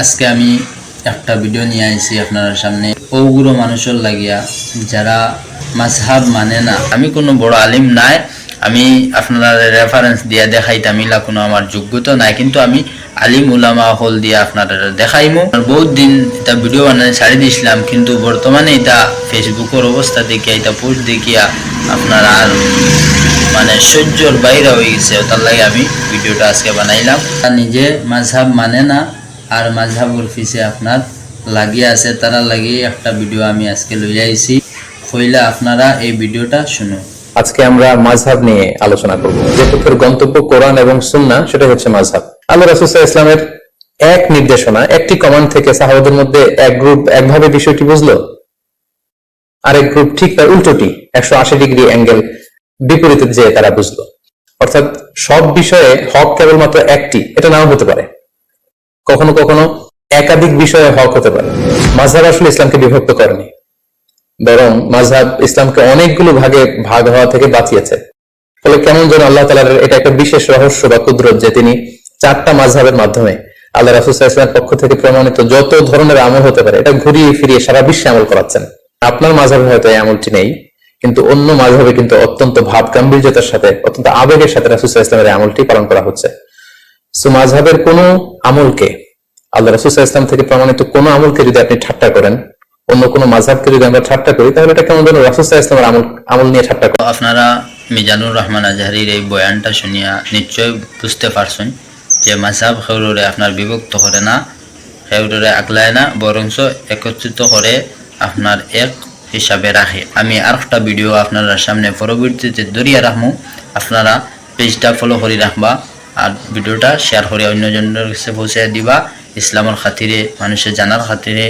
আজকে আমি একটা ভিডিও নিয়ে আইছি আপনার সামনে। ওগুলো মানুষের লাগিয়া যারা মাঝহাব মানে না, আমি কোনো বড় আলিম নাই, আমি আপনারা রেফারেন্স দিয়া দেখাইতাম, ইলা কোনো আমার যোগ্যতা নাই, কিন্তু আমি আলিম উলামা হল দিয়া আপনারা দেখাইমু। আর বহুত দিন এটা ভিডিও বানাই ছাড়ি দিছিলাম, কিন্তু বর্তমানে এটা ফেসবুকের অবস্থা দেখিয়া, এটা পোস্ট দেখিয়া আপনারা আর মানে সহ্যর বাইরে হয়ে গেছে, তার লাগে আমি ভিডিওটা আজকে বানাইলাম। নিজে মাঝহাব মানে না আর মাঝহাবুর ফিসে আপনার লাগিয়ে আছে, তারা লাগিয়ে একটা ভিডিও আমি আজকে লই আইছি। হইলে আপনারা এই ভিডিওটা শুনুন। আজকে আমরা মাঝহাব নিয়ে আলোচনা করব। যে পক্ষের গন্তব্য কোরআন এবং সুন্না সেটা হচ্ছে মাঝহাব। আল্লাহ রাসুসাহ ইসলামের এক নির্দেশনা, একটি কমান্ড থেকে সাহাবাদের মধ্যে এক গ্রুপ একভাবে বিষয়টি বুঝলো? আরেক গ্রুপ ঠিক তার উল্টোটি, একশো আশি ডিগ্রি অ্যাঙ্গেল বিপরীতে যে তারা বুঝলো। অর্থাৎ সব বিষয়ে হক কেবলমাত্র একটি, এটা নাও হতে পারে। কখনো কখনো একাধিক বিষয়ে হক হতে পারে। মাঝহাব আসলে ইসলামকে বিভক্ত করেনি। বরং মাঝহাব ইসলামকে অনেকগুলো ভাগে ভাগ হওয়া থেকে বাঁচিয়েছে। ফলে কেমন যেন আল্লাহ তালার এটা একটা বিশেষ রহস্য বা কুদরত যে তিনি চারটা মাঝহাবের মাধ্যমে আল্লাহ রাসুসাহ পক্ষ থেকে প্রমাণিত যত ধরনের আমল হতে পারে, এটা ঘুরিয়ে ফিরিয়ে সারা বিশ্বে আমল করাচ্ছেন। আপনার মাঝহাবে হয়তো এই আমলটি নেই, কিন্তু অন্য মাঝহাবে কিন্তু অত্যন্ত ভাব গাম্ভীর্যতার সাথে, অত্যন্ত আবেগের সাথে রাসুসাহ ইসলামের আমলটি পালন করা হচ্ছে। সো মাঝহাবের কোন আমলকে আল্লাহ রাসুসাহ ইসলাম থেকে প্রমাণিত কোন আমলকে যদি আপনি ঠাট্টা করেন অন্য কোনো মাঝহাবকে যদি আমরা ঠাট্টা করি তাহলে এটা কেমন যেন রাসুসাহ ইসলামের আমল আমল নিয়ে ঠাট্টা করা আপনারা মিজানুর রহমান আজহারির এই বয়ানটা শুনিয়া নিশ্চয় বুঝতে পারছেন যে মাঝহাব খেউরে আপনার বিভক্ত করে না খেউরে আগলায় না বরঞ্চ একত্রিত করে আপনার এক হিসাবে রাখে। আমি আর ভিডিও আপনারা সামনে পরবর্তীতে দরিয়া রাখব। আপনারা পেজটা ফলো করে রাখবা। আর ভিডিওটা শেয়ার করে অন্যজনের কাছে পৌঁছে দিবা। ইসলামের খাতিরে মানুষের জানার খাতিরে।